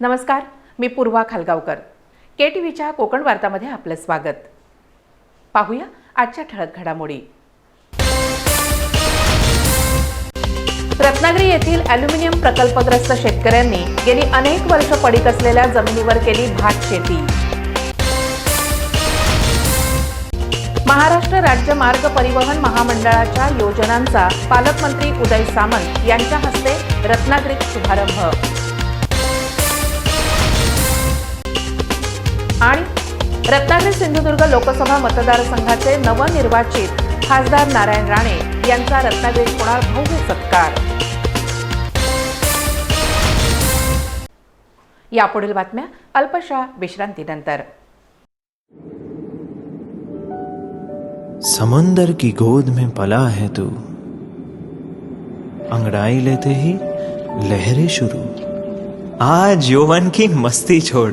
नमस्कार मी पूर्वा खालगावकर. के टी व्हीच्या कोकण वार्तामध्ये आपलं स्वागत. पाहूया आजच्या ठळक घडामोडी. रत्नागिरी येथील अॅल्युमिनियम प्रकल्पग्रस्त शेतकऱ्यांनी गेली अनेक वर्ष पडीक असलेल्या जमिनीवर केली भात शेती. महाराष्ट्र राज्य मार्ग परिवहन महामंडळाच्या योजनांचा पालकमंत्री उदय सामंत यांच्या हस्ते रत्नागिरीत शुभारंभ. आणि रत्नागिरी सिंधुदुर्ग लोकसभा मतदारसंघाचे नवनिर्वाचित खासदार नारायण राणे यांचा रत्नागिरीत होणार भव्य सत्कार. यापुढील बातम्या अल्पशा विश्रांतीनंतर. समंदर की गोद में पला है तू। अंगड़ाई लेते ही लहरें शुरू। आज यौवन की मस्ती छोड़।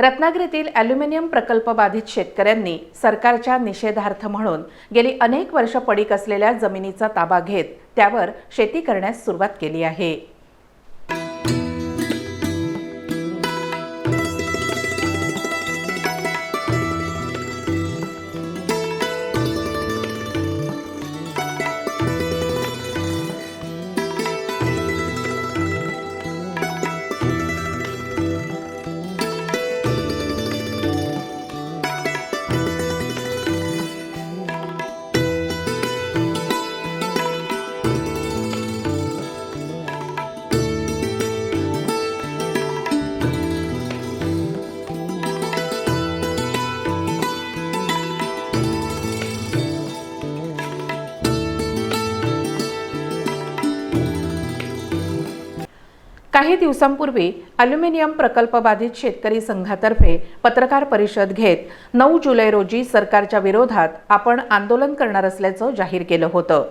रत्नागिरीतील ॲल्युमिनियम प्रकल्प बाधित शेतकऱ्यांनी सरकारच्या निषेधार्थ म्हणून गेली अनेक वर्ष पडीक असलेल्या जमिनीचा ताबा घेत त्यावर शेती करण्यास सुरुवात केली आहे. काही दिवसांपूर्वी अल्युमिनियम प्रकल्प बाधित शेतकरी संघातर्फे पत्रकार परिषद घेत नऊ जुलै रोजी सरकारच्या विरोधात आपण आंदोलन करणार असल्याचं जाहीर केलं होतं.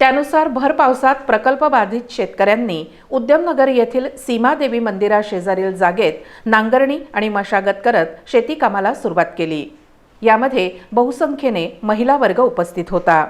त्यानुसार भर पावसात प्रकल्प बाधित शेतकऱ्यांनी उद्यमनगर येथील सीमादेवी मंदिराशेजारील जागेत नांगरणी आणि मशागत करत शेती कामाला सुरुवात केली. यामध्ये बहुसंख्येने महिला वर्ग उपस्थित होता.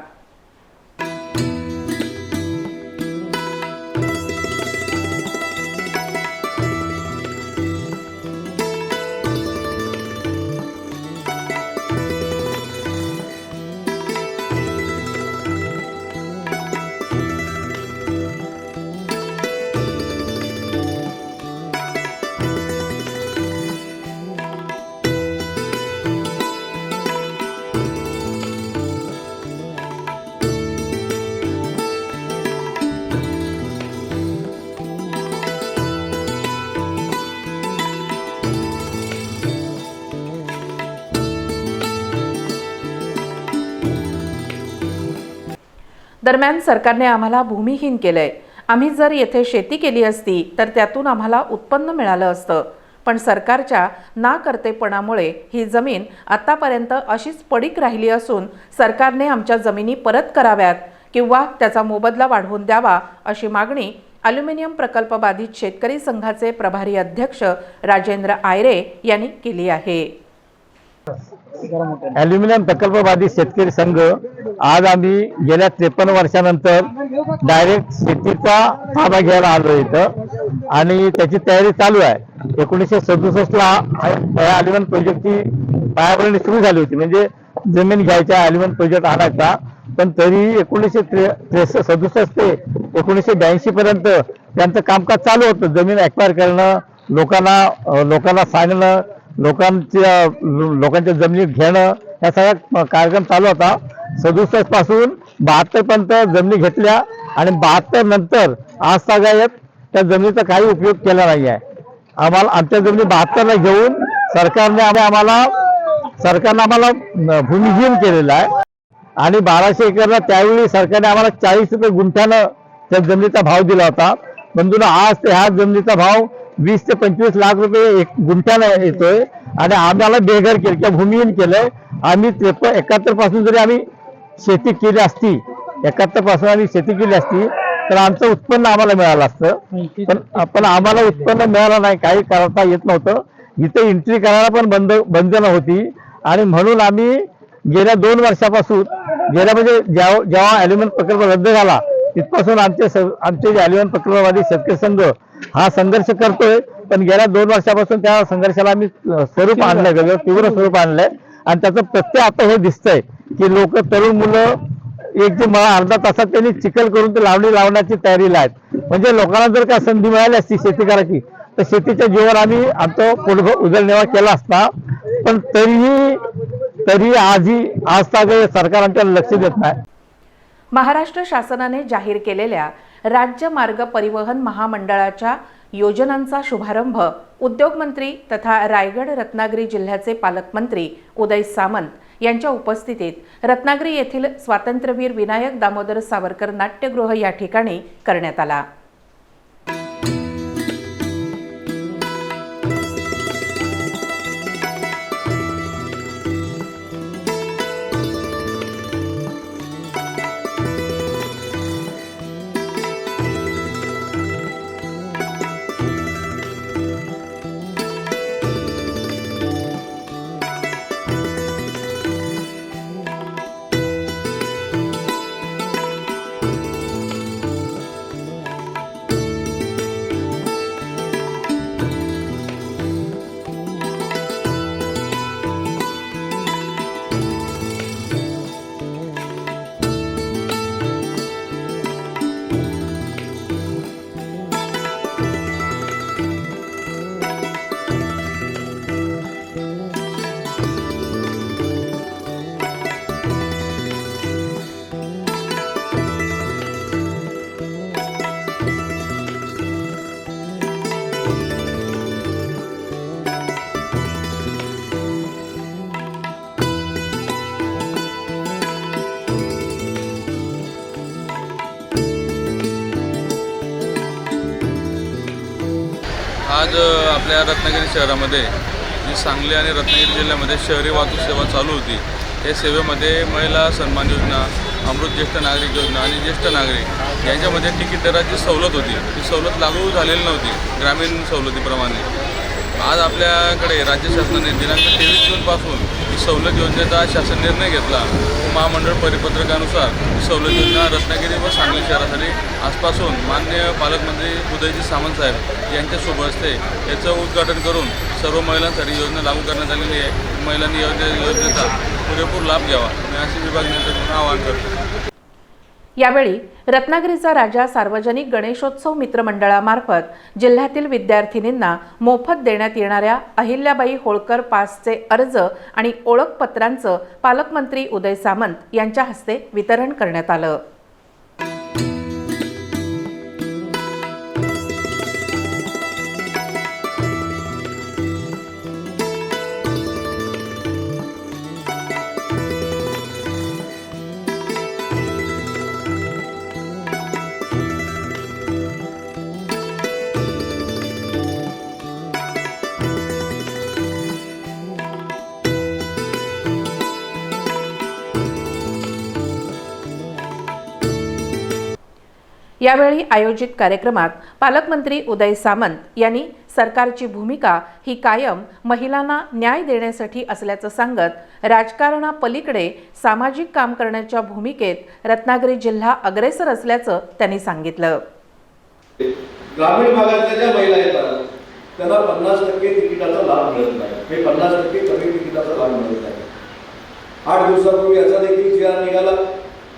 दरम्यान सरकारने आम्हाला भूमिहीन केलंय. आम्ही जर येथे शेती केली असती तर त्यातून आम्हाला उत्पन्न मिळालं असतं. पण सरकारच्या नाकर्तेपणामुळे ही जमीन आतापर्यंत अशीच पडीक राहिली असून सरकारने आमच्या जमिनी परत कराव्यात किंवा त्याचा मोबदला वाढवून द्यावा अशी मागणी अल्युमिनियम प्रकल्प बाधित शेतकरी संघाचे प्रभारी अध्यक्ष राजेंद्र आयरे यांनी केली आहे. अल्युमिनियम प्रकल्प बाधित शेतकरी संघ आज आम्ही गेल्या त्रेपन्न वर्षानंतर डायरेक्ट शेतीचा ताबा घ्यायला आलो इथं. आणि त्याची तयारी चालू आहे. एकोणीसशे सदुसष्ट ला अॅल्युमिनियम प्रोजेक्टची पायाभरणी सुरू झाली होती. म्हणजे जमीन घ्यायच्या अॅल्युमिनियम प्रोजेक्ट आणायचा. पण तरी एकोणीसशे त्रेसष्ट सदुसष्ट ते एकोणीसशे ब्याऐंशी पर्यंत त्यांचं कामकाज चालू होतं. जमीन एक्वायर करणं लोकांना लोकांना सांगणं लोकांच्या लोकांच्या जमिनीत घेणं या सगळ्या कार्यक्रम चालू होता. सदुसष्टपासून बहात्तर पर्यंत जमिनी घेतल्या आणि बहात्तर नंतर आज सगळ्यात त्या जमिनीचा काही उपयोग केला नाही आहे. आम्हाला आमच्या जमिनी बहात्तरला घेऊन सरकारने आम्ही आम्हाला सरकारनं आम्हाला भूमिहीन केलेलं आहे. आणि बाराशे एकरला त्यावेळी सरकारने आम्हाला चाळीस रुपये गुंठ्यानं त्या जमिनीचा भाव दिला होता. परंतु आज ते ह्या जमिनीचा भाव वीस ते पंचवीस लाख रुपये एक गुंठ्यानं येतोय. आणि आम्हाला बेघर केलं किंवा भूमिहीन केलंय. आम्ही त्रेपन्न एकाहत्तरपासून जरी आम्ही शेती केली असती एकाहत्तरपासून आम्ही शेती केली असती तर आमचं उत्पन्न आम्हाला मिळालं असतं. पण पण आम्हाला उत्पन्न मिळालं नाही काही करता येत नव्हतं. इथे एंट्री करायला पण बंद बंधनं होती आणि म्हणून आम्ही गेल्या दोन वर्षापासून गेल्या म्हणजे जेव्हा जेव्हा ॲल्युमिनियम प्रकल्प रद्द झाला तिथपासून आमचे आमचे जे ॲल्युमिनियम प्रकल्पवादी शेतकरी संघ हा संघर्ष करतोय. पण गेल्या दोन वर्षापासून त्या संघर्षाला आम्ही स्वरूप आणलंय वेगळं तीव्र स्वरूप आणलंय. आणि त्याचं प्रत्यय आता हे दिसतंय. की लोक तरुण मुलं एक जे मला अर्धा तासात त्यांनी चिखल करून ते लावणी लावण्याची तयारीला आहेत. म्हणजे लोकांना जर का संधी मिळाली असती शेती करायची तर शेतीच्या जीवन आम्ही आमचा पोट उदरनिर्वाह केला असता. पण तरीही तरी आजही आज तागे सरकार आमच्याला लक्ष देत नाही. महाराष्ट्र शासनाने जाहीर केलेल्या राज्य मार्ग परिवहन महामंडळाच्या योजनांचा शुभारंभ उद्योगमंत्री तथा रायगड रत्नागिरी जिल्ह्याचे पालकमंत्री उदय सामंत यांच्या उपस्थितीत रत्नागिरी येथील स्वातंत्र्यवीर विनायक दामोदर सावरकर नाट्यगृह या ठिकाणी करण्यात आला. आज आपल्या रत्नागिरी शहरामध्ये जी सांगली आणि रत्नागिरी जिल्ह्यामध्ये शहरी वाहतूक सेवा चालू होती. या सेवेमध्ये महिला सन्मान योजना अमृत ज्येष्ठ नागरिक योजना आणि ज्येष्ठ नागरिक यांच्यामध्ये तिकीट दराची सवलत होती. ती सवलत लागू झालेली नव्हती ग्रामीण सवलतीप्रमाणे. आज आपल्याकडे राज्य शासनाने दिनांक तेवीस जूनपासून ही सवलत योजनेचा शासन निर्णय घेतला. महामंडळ परिपत्रकानुसार ही सवलत योजना रत्नागिरी व सांगली शहरासाठी आजपासून मान्य पालकमंत्री उदयजी सामंत साहेब यांच्यासोबत असते याचं उद्घाटन करून सर्व महिलांसाठी योजना लागू करण्यात आलेली आहे. महिलांनी योजने योजनेचा पुरेपूर लाभ घ्यावा. मी अशी विभाग आवाहन करतो. यावेळी रत्नागिरीचा राजा सार्वजनिक गणेशोत्सव मित्रमंडळामार्फत जिल्ह्यातील विद्यार्थिनींना मोफत देण्यात येणाऱ्या अहिल्याबाई होळकर पासचे अर्ज आणि ओळखपत्रांचं पालकमंत्री उदय सामंत यांच्या हस्ते वितरण करण्यात आलं. यावेळी आयोजित कार्यक्रमात पालकमंत्री उदय सामंत यांनी सरकारची भूमिका ही कायम महिलांना न्याय देण्यासाठी असल्याचं सांगत राजकारणापलीकडे सामाजिक काम करण्याच्या भूमिकेत रत्नागिरी जिल्हा अग्रेसर असल्याचं त्यांनी सांगितलं. ग्रामीण भागातल्या ज्या महिला येतात त्यांना पन्नास टक्के तिकिटाचा लाभ मिळत नाही. हे पन्नास टक्के कमी तिकिटाचा लाभ मिळत नाही. आठ दिवसापूर्वी याचा देखील जी निघाला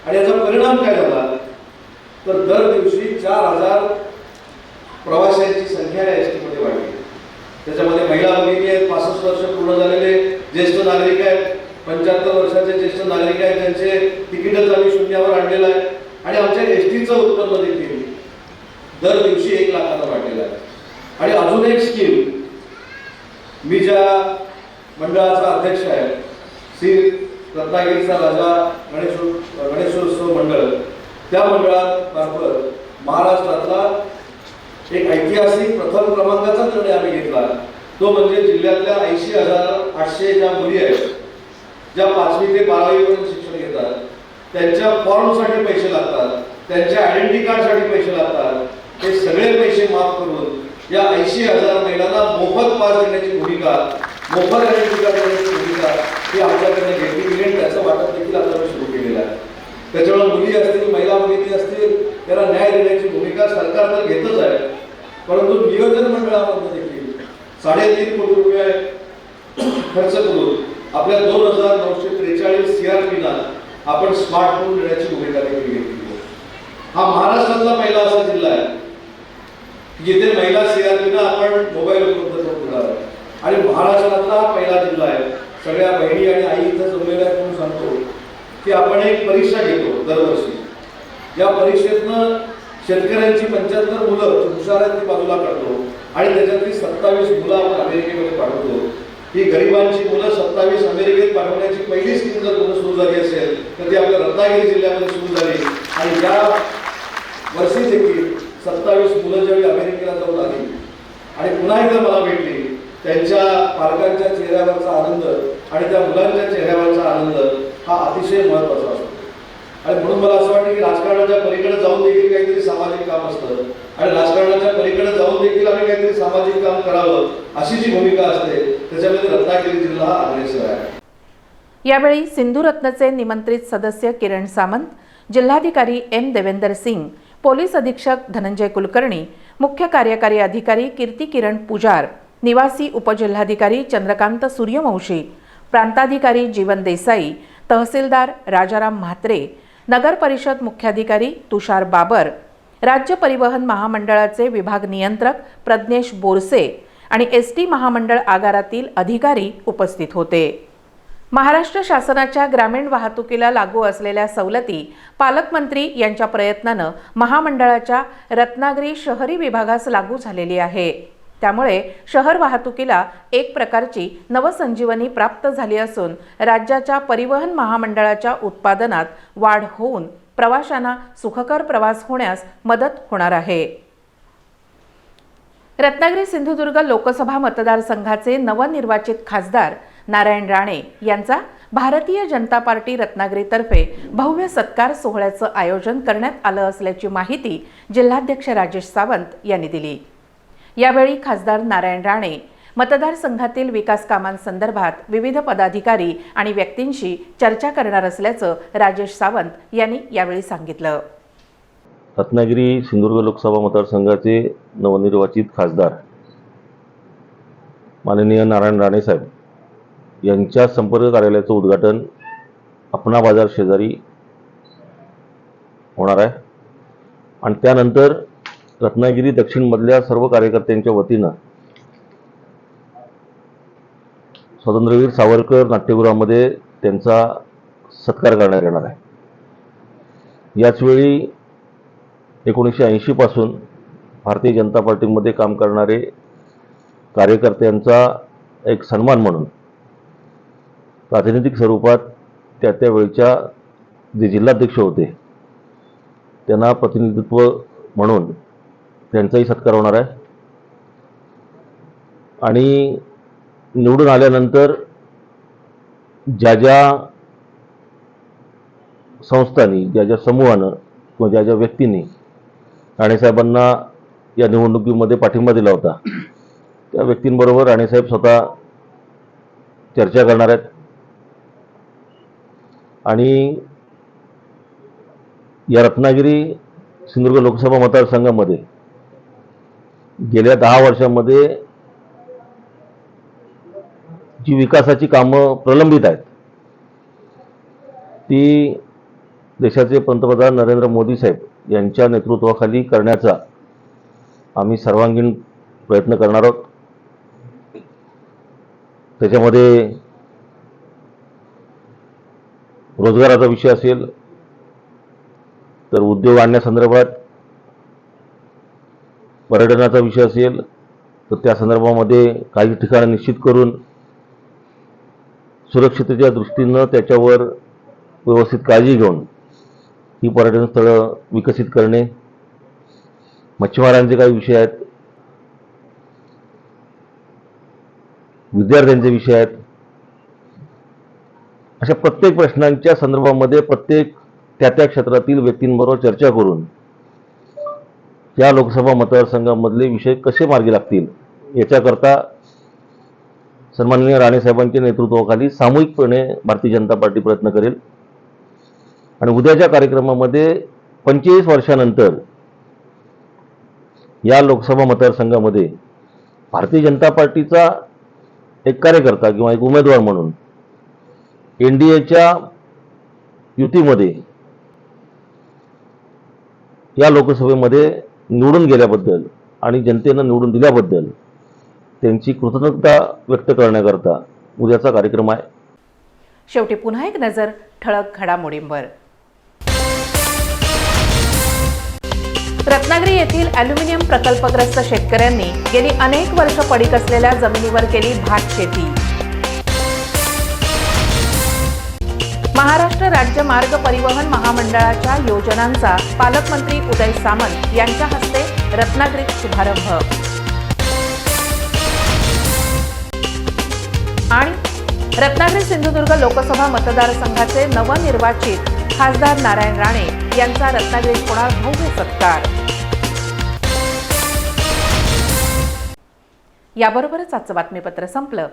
आणि याचा परिणाम काय झाला? तर दर दिवशी चार हजार प्रवाशांची संख्या या एस टीमध्ये वाढली. त्याच्यामध्ये महिला भगिनी आहेत पासष्ट वर्ष पूर्ण झालेले ज्येष्ठ नागरिक आहेत पंच्याहत्तर वर्षाचे ज्येष्ठ नागरिक आहेत त्यांचे तिकीटच आम्ही शून्यावर आणलेलं आहे. आणि आमच्या एस टीचं उत्पन्न देखील दर दिवशी एक लाखाला वाढलेलं आहे. आणि अजून एक स्कीम मी ज्या मंडळाचा अध्यक्ष आहे श्री रत्नागिरीचा राजा गणेश गणेशोत्सव मंडळ त्या मंडळामार्फत महाराष्ट्रातला एक ऐतिहासिक प्रथम क्रमांकाचा निर्णय आम्ही घेतला. तो म्हणजे जिल्ह्यातल्या ऐंशी हजार आठशे ज्या मुली आहेत ज्या पाचवी ते बारावीपर्यंत शिक्षण घेतात त्यांच्या फॉर्मसाठी पैसे लागतात त्यांच्या आयडेंटिटी कार्डसाठी पैसे लागतात हे सगळे पैसे माफ करून या ऐंशी हजार महिलांना मोफत पास देण्याची भूमिका मोफत आयडेंटिटी कार्ड देण्याची भूमिका ही आमच्याकडनं घेतली गेली त्याचं वाटप देखील आता सुरू केलेलं आहे. त्याच्यामुळे मुली असतील महिला भगिनी असतील त्याला न्याय देण्याची भूमिका सरकार तर घेतच आहे. परंतु नियोजन मंडळामध्ये देखील साडेतीन कोटी रुपये खर्च करून आपल्या दोन हजार नऊशे त्रेचाळीस सीआरपीला आपण स्मार्टफोन देण्याची भूमिका देखील घेतली हा महाराष्ट्रातला पहिला असा जिल्हा आहे जिथे महिला सीआरपीनं आपण मोबाईल उपलब्ध करून देणार आहे. आणि महाराष्ट्रातला हा पहिला जिल्हा आहे. सगळ्या बहिणी आणि आई इथं जमलेल्या म्हणून सांगतो. की आपण एक परीक्षा घेतो दरवर्षी. या परीक्षेतनं शेतकऱ्यांची पंच्याहत्तर मुलं जी बाजूला काढतो आणि त्याच्यातली सत्तावीस मुलं आपण अमेरिकेमध्ये पाठवतो. ही गरिबांची मुलं सत्तावीस अमेरिकेत पाठवण्याची पहिली स्कीम जर कुठं सुरू झाली असेल तर ती आपल्या रत्नागिरी जिल्ह्यामध्ये सुरू झाली. आणि या वर्षी देखील सत्तावीस मुलं ज्यावेळी अमेरिकेला जाऊन आली आणि पुन्हा एकदा मला भेटली त्यांच्या पालकांच्या चेहऱ्यावरचा आनंद आणि त्या मुलांच्या चेहऱ्यावरचा आनंद हा अतिशय महत्त्वाचा असतो. आणि म्हणून मला असं वाटतं की राजकारणाच्या पलीकडे जाऊन देखील काहीतरी सामाजिक काम असतं. आणि राजकारणाच्या पलीकडे जाऊन देखील आम्ही काहीतरी सामाजिक काम करावं अशी जी भूमिका असते त्याच्यामध्ये रत्नागिरी जिल्हा हा अग्रेसर आहे. यावेळी सिंधुरत्नचे निमंत्रित सदस्य किरण सामंत जिल्हाधिकारी एम देवेंदर सिंग पोलीस अधीक्षक धनंजय कुलकर्णी मुख्य कार्यकारी अधिकारी कीर्ती किरण पुजार निवासी उपजिल्हाधिकारी चंद्रकांत सूर्यवंशी प्रांताधिकारी जीवन देसाई तहसीलदार राजाराम म्हात्रे नगर परिषद मुख्याधिकारी तुषार बाबर राज्य परिवहन महामंडळाचे विभाग नियंत्रक प्रज्ञेश बोरसे आणि एस टी महामंडळ आगारातील अधिकारी उपस्थित होते. महाराष्ट्र शासनाच्या ग्रामीण वाहतुकीला लागू असलेल्या सवलती पालकमंत्री यांच्या प्रयत्नानं महामंडळाच्या रत्नागिरी शहरी विभागास लागू झालेली आहे. त्यामुळे शहर वाहतुकीला एक प्रकारची नवसंजीवनी प्राप्त झाली असून राज्याच्या परिवहन महामंडळाच्या उत्पादनात वाढ होऊन प्रवाशांना सुखकर प्रवास होण्यास मदत होणार आहे. रत्नागिरी सिंधुदुर्ग लोकसभा मतदारसंघाचे नवनिर्वाचित खासदार नारायण राणे यांचा भारतीय जनता पार्टी रत्नागिरीतर्फे भव्य सत्कार सोहळ्याचं आयोजन करण्यात आलं असल्याची माहिती जिल्हाध्यक्ष राजेश सावंत यांनी दिली. यावेळी खासदार नारायण राणे मतदारसंघातील विकास कामांसंदर्भात विविध पदाधिकारी आणि व्यक्तींशी चर्चा करणार असल्याचं राजेश सावंत यांनी यावेळी सांगितलं. रत्नागिरी सिंधुदुर्ग लोकसभा मतदारसंघाचे नवनिर्वाचित खासदार माननीय नारायण राणे साहेब यांच्या संपर्क कार्यालयाचं उद्घाटन अपना बाजार शेजारी होणार आहे. आणि त्यानंतर रत्नागिरी दक्षिणमधल्या सर्व कार्यकर्त्यांच्या वतीनं स्वातंत्र्यवीर सावरकर नाट्यगृहामध्ये त्यांचा सत्कार करण्यात येणार आहे. याचवेळी एकोणीसशे ऐंशीपासून भारतीय जनता पार्टीमध्ये काम करणारे कार्यकर्त्यांचा एक सन्मान म्हणून प्रातिनिधिक स्वरूपात त्या त्यावेळच्या जे जिल्हाध्यक्ष होते त्यांना प्रतिनिधित्व म्हणून त्यांचाही सत्कार होणार आहे. आणि निवडून आल्यानंतर ज्या ज्या संस्थांनी ज्या ज्या समूहानं किंवा ज्या ज्या व्यक्तींनी राणेसाहेबांना या निवडणुकीमध्ये पाठिंबा दिला होता त्या व्यक्तींबरोबर राणेसाहेब स्वतः चर्चा करणार आहेत. आणि या रत्नागिरी सिंधुदुर्ग लोकसभा मतदारसंघामध्ये गेल्या दहा वर्षामध्ये जी विकासाची कामं प्रलंबित आहेत ती देशाचे पंतप्रधान नरेंद्र मोदी साहेब यांच्या नेतृत्वाखाली करण्याचा आम्ही सर्वांगीण प्रयत्न करणार आहोत. त्याच्यामध्ये रोजगाराचा विषय असेल तर उद्योग आणण्यासंदर्भात पर्यटनाचा विषय असेल तर त्या संदर्भामध्ये काही ठिकाणं निश्चित करून सुरक्षिततेच्या दृष्टीनं त्याच्यावर व्यवस्थित काळजी घेऊन ही पर्यटन स्थळं विकसित करणे. मच्छीमारांचे काही विषय आहेत. विद्यार्थ्यांचे विषय आहेत. अशा प्रत्येक प्रश्नांच्या संदर्भामध्ये प्रत्येक त्या त्या क्षेत्रातील व्यक्तींबरोबर चर्चा करून या लोकसभा मतदारसंघामधले विषय कसे मार्गी लागतील? याच्याकरता सन्माननीय राणेसाहेबांच्या नेतृत्वाखाली सामूहिकपणे भारतीय जनता पार्टी प्रयत्न करेल. आणि उद्याच्या कार्यक्रमामध्ये पंचेचाळीस वर्षानंतर या लोकसभा मतदारसंघामध्ये भारतीय जनता पार्टीचा एक कार्यकर्ता किंवा एक उमेदवार म्हणून एन डी एच्या युतीमध्ये या लोकसभेमध्ये निवडून गेल्याबद्दल आणि जनतेनं निवडून दिल्याबद्दल त्यांची कृतज्ञता व्यक्त करण्याकरता उद्याचा कार्यक्रम आहे. शेवटी पुन्हा एक नजर ठळक घडामोडींवर. रत्नागिरी येथील अॅल्युमिनियम प्रकल्पग्रस्त शेतकऱ्यांनी गेली अनेक वर्ष पडीक असलेल्या जमिनीवर केली भात शेती. महाराष्ट्र राज्य मार्ग परिवहन महामंडळाच्या योजनांचा पालकमंत्री उदय सामंत यांच्या हस्ते रत्नागिरीत शुभारंभ. आणि रत्नागिरी सिंधुदुर्ग लोकसभा मतदारसंघाचे नवनिर्वाचित खासदार नारायण राणे यांचा रत्नागिरीत होणार भव्य सत्कार. याबरोबरच आजचं बातमीपत्र संपलं.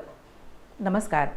नमस्कार.